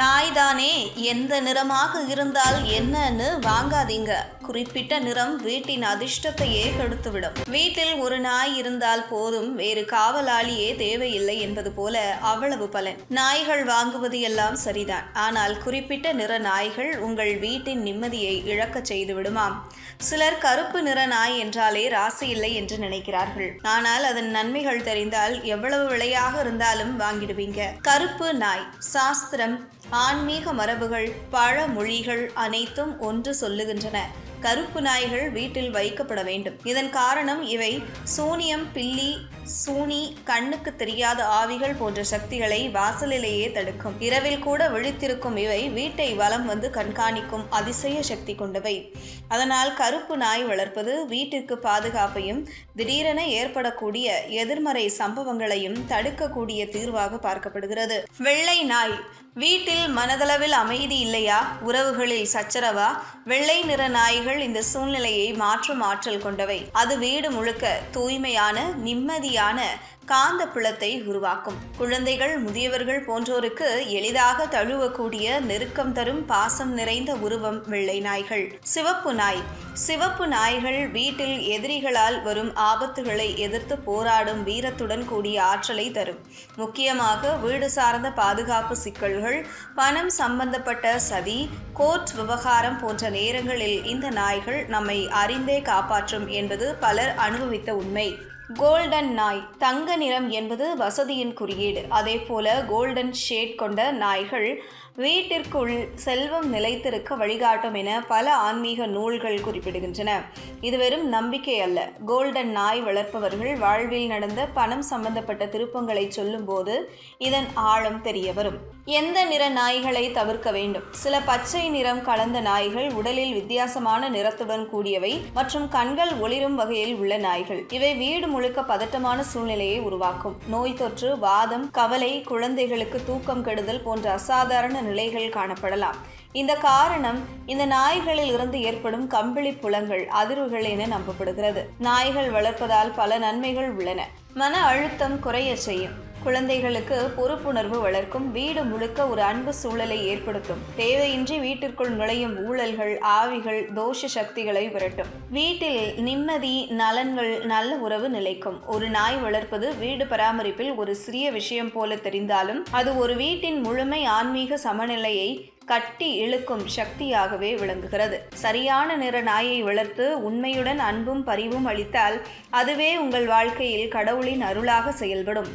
நாய்தானே எந்த நிறமாக இருந்தால் என்னன்னு வாங்காதீங்க. குறிப்பிட்ட நிறம் வீட்டின் அதிர்ஷ்டத்தையே கெடுத்துவிடும் வீட்டில் ஒரு நாய் இருந்தால் போதும் வேறு காவலாளியே தேவையில்லை என்பது போல அவ்வளவு பலன். நாய்கள் வாங்குவது எல்லாம் சரிதான். ஆனால் குறிப்பிட்ட நிற நாய்கள் உங்கள் வீட்டின் நிம்மதியை இழக்கச் செய்து விடுமாம் சிலர் கருப்பு நிற நாய் என்றாலே ராசி இல்லை என்று நினைக்கிறார்கள். ஆனால் அதன் நன்மைகள் தெரிந்தால் எவ்வளவு விலையாக இருந்தாலும் வாங்கிடுவீங்க. கருப்பு நாய் சாஸ்திரம் ஆன்மீக மரபுகள் பழமொழிகள் அனைத்தும் ஒன்று சொல்லுகின்றன. கருப்பு நாய்கள் வீட்டில் வைக்கப்பட வேண்டும். இதன் காரணம் இவை சூனியம் பில்லி சூனி கண்ணுக்கு தெரியாத ஆவிகள் போன்ற சக்திகளை வாசலிலேயே தடுக்கும். இரவில் கூட விழித்திருக்கும் இவை வீட்டை வலம் வந்து கண்காணிக்கும் அதிசய சக்தி கொண்டவை. அதனால் கருப்பு நாய் வளர்ப்பது வீட்டிற்கு பாதுகாப்பையும் திடீரென ஏற்படக்கூடிய எதிர்மறை சம்பவங்களையும் தடுக்கக்கூடிய தீர்வாக பார்க்கப்படுகிறது. வெள்ளை நாய் வீட்டில் மனதளவில் அமைதி இல்லையா? உறவுகளில் சச்சரவா? வெள்ளை நிற நாய்கள் இந்த சூழ்நிலையை மாற்றும் ஆற்றல் கொண்டவை. அது வீடு முழுக்க தூய்மையான நிம்மதியான காந்த புலத்தை உருவாக்கும். குழந்தைகள் முதியவர்கள் போன்றோருக்கு எளிதாக தழுவக்கூடிய நெருக்கம் தரும் பாசம் நிறைந்த உருவம் வெள்ளை நாய்கள். சிவப்பு நாய் சிவப்பு நாய்கள் வீட்டில் எதிரிகளால் வரும் ஆபத்துகளை எதிர்த்து போராடும் வீரத்துடன் கூடிய ஆற்றலை தரும். முக்கியமாக வீடு சார்ந்த பாதுகாப்பு சிக்கல்கள் பணம் சம்பந்தப்பட்ட சதி கோர்ட் விவகாரம் போன்ற நேரங்களில் இந்த நாய்கள் நம்மை அறிந்தே காப்பாற்றும் என்பது பலர் அனுபவித்த உண்மை. கோல்டன் நாய் தங்க நிறம் என்பது வசதியின் குறியீடு. அதே போல கோல்டன் ஷேட் கொண்ட நாய்கள் வீட்டிற்குள் செல்வம் நிலைத்திருக்க வழிகாட்டும் என பல ஆன்மீக நூல்கள் குறிப்பிடுகின்றன. இது வெறும் நம்பிக்கை அல்ல. கோல்டன் நாய் வளர்ப்பவர்கள் வாழ்வில் நடந்த பணம் சம்பந்தப்பட்ட திருப்பங்களை சொல்லும்போது இதன் ஆழம் தெரிய வரும் எந்த நிற நாய்களை தவிர்க்க வேண்டும்? சில பச்சை நிறம் கலந்த நாய்கள் உடலில் வித்தியாசமான நிறத்துடன் கூடியவை மற்றும் கண்கள் ஒளிரும் வகையில் உள்ள நாய்கள். இவை வீடு முழுக்க பதட்டமான சூழ்நிலையை உருவாக்கும். நோய் தொற்று வாதம் கவலை குழந்தைகளுக்கு தூக்கம் கெடுதல் போன்ற அசாதாரண நிலைகள் காணப்படலாம். இந்த காரணம் இந்த நாய்களில் இருந்து ஏற்படும் கம்பிளி புலங்கள் அதிர்வுகள் என நம்பப்படுகிறது. நாய்கள் வளர்ப்பதால் பல நன்மைகள் உள்ளன. மன அழுத்தம் குறைய செய்யும். குழந்தைகளுக்கு பொறுப்புணர்வு வளர்க்கும் வீடு முழுக்க ஒரு அன்பு சூழலை ஏற்படுத்தும். தேவையின்றி வீட்டிற்குள் நுழையும் ஊழல்கள் ஆவிகள் தோஷ சக்திகளை விரட்டும். வீட்டில் நிம்மதி நலன்கள் நல்ல உறவு நிலைக்கும். ஒரு நாய் வளர்ப்பது வீடு பராமரிப்பில் ஒரு சிறிய விஷயம் போல தெரிந்தாலும் அது ஒரு வீட்டின் முழுமை ஆன்மீக சமநிலையை கட்டி இழுக்கும் சக்தியாகவே விளங்குகிறது. சரியான நிற நாயை வளர்த்து உண்மையுடன் அன்பும் பரிவும் அளித்தால் அதுவே உங்கள் வாழ்க்கையில் கடவுளின் அருளாக செயல்படும்.